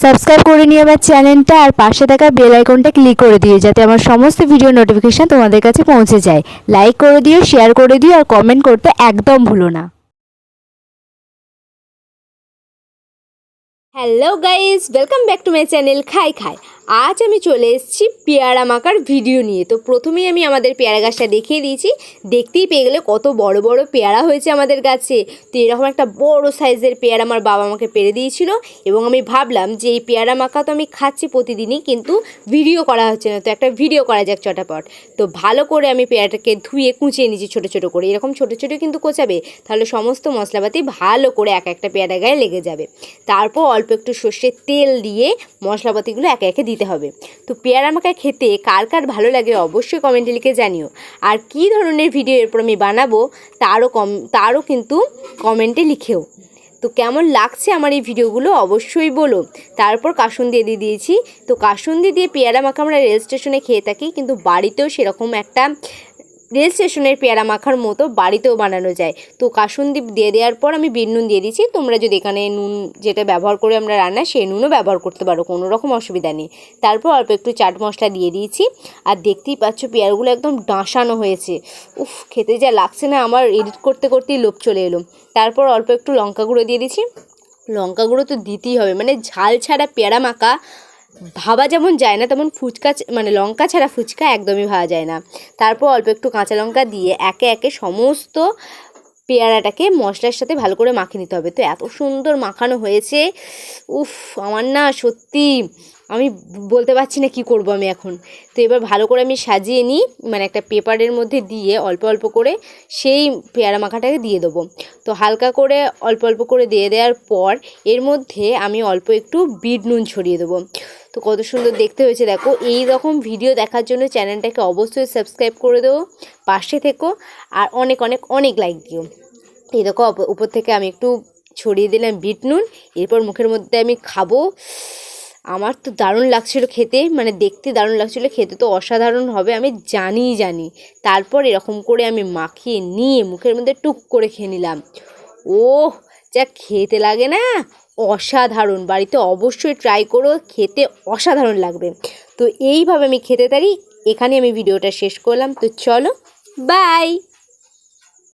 Subscribe করে নিয়ে আমার চ্যানেলটা আর পাশে থাকা বেল আইকনটা ক্লিক করে দিও, যাতে আমার সমস্ত ভিডিও নোটিফিকেশান তোমাদের কাছে পৌঁছে যায়। লাইক করে দিও শেয়ার করে দিও আর কমেন্ট করতে একদম ভুলো না। Hello guys welcome back to my channel খাই খাই আজ আমি চলে এসেছি পেয়ারা মাখার ভিডিও নিয়ে। তো প্রথমেই আমি আমাদের পেয়ারা গাছটা দেখিয়ে দিয়েছি। দেখতেই পেয়ে গেলে কত বড় বড় পেয়ারা হয়েছে আমাদের গাছে। তো এরকম একটা বড় সাইজের পেয়ারা আমার বাবা আমাকে পেরে দিয়েছিল এবং আমি ভাবলাম যে এই পেয়ারা মাখা তো আমি খাচ্ছি প্রতিদিনই কিন্তু ভিডিও করা হচ্ছে না। তো একটা ভিডিও করা যাক চটাপট। তো ভালো করে আমি পেয়ারাটাকে ধুয়ে কুচিয়ে নিয়েছি ছোটো ছোটো করে। এরকম ছোটো ছোটো কিন্তু কোচাবে। তাহলে সমস্ত মশলাপাতি ভালো করে এক একটা পেয়ারা গায়ে লেগে যাবে। তারপর অল্প একটু সর্ষের তেল দিয়ে মশলাপাতিগুলো একে একে দিতে হবে। তো পেয়ারা মাখা খেতে কার কার ভালো লাগে অবশ্যই কমেন্টে লিখে জানিও। আর কি ধরনের ভিডিও এরপর আমি বানাবো তারও কম, তারও কিন্তু কমেন্টে লিখেও। তো কেমন লাগছে আমার এই ভিডিওগুলো অবশ্যই বলো। তারপর কাসুন্দি দিয়ে দিয়ে দিয়েছি। তো কাসুন্দি দিয়ে পেয়ারা মাখা আমরা রেল স্টেশনে খেয়ে থাকি, কিন্তু বাড়িতেও সেরকম একটা রেল স্টেশনের পেয়ারা মাখার মতো বাড়িতেও বানানো যায়। তো কাসুন্দি দিয়ে দেওয়ার পর আমি বিট নুন দিয়ে দিয়েছি তোমরা যদি এখানে নুন যেটা ব্যবহার করে আমরা রান্না, সেই নুনও ব্যবহার করতে পারো, কোনো রকম অসুবিধা নেই। তারপর অল্প একটু চাট মশলা দিয়ে দিয়েছি। আর দেখতেই পাচ্ছ পেয়ারাগুলো একদম ডাঁসানো হয়েছে। উফ, খেতে যা লাগছে না, আমার এডিট করতে করতেই লোভ চলে এলো। তারপর অল্প একটু লঙ্কা গুঁড়ো দিয়ে দিয়েছি লঙ্কা গুঁড়ো তো দিতেই হবে মানে ঝাল ছাড়া পেয়ারা মাখা ভাবা যেমন যায় না, তেমন ফুচকা মানে লঙ্কা ছাড়া ফুচকা একদমই ভাবা যায় না। তারপর অল্প একটু কাঁচা লঙ্কা দিয়ে একে একে সমস্ত পেয়ারাটাকে মশলার সাথে ভালো করে মাখিয়ে নিতে হবে। তো এত সুন্দর মাখানো হয়েছে, উফ, আমার না সত্যি আমি বলতে পারছি না কি করব আমি এখন। তো এবার ভালো করে আমি সাজিয়ে নিই মানে একটা পেপারের মধ্যে দিয়ে অল্প অল্প করে সেই পেয়ারা মাখাটাকে দিয়ে দেবো। তো হালকা করে অল্প অল্প করে দিয়ে দেওয়ার পর এর মধ্যে আমি অল্প একটু বিট নুন ছড়িয়ে দেবো। তো কত সুন্দর দেখতে হয়েছে, দেখো। এই রকম ভিডিও দেখার জন্য চ্যানেলটাকে অবশ্যই সাবস্ক্রাইব করে দেবো, পাশে থেকো, আর অনেক অনেক অনেক লাইক দিও। এই দেখো উপর থেকে আমি একটু ছড়িয়ে দিলাম বিট নুন, এরপর মুখের মধ্যে আমি খাব। আমার তো দারুণ লাগছিল খেতে মানে দেখতে দারুণ লাগছিল, খেতে তো অসাধারণ হবে, আমি জানিই জানি। তারপর এরকম করে আমি মাখিয়ে নিয়ে মুখের মধ্যে টুক করে খেয়ে নিলাম। ওহ, যা খেতে লাগে না! অসাধারণ। বাড়িতে অবশ্যই ট্রাই করো, খেতে অসাধারণ লাগবে। তো এইভাবে আমি খেতে পারি এখানে আমি ভিডিওটা শেষ করলাম। তো চলো বাই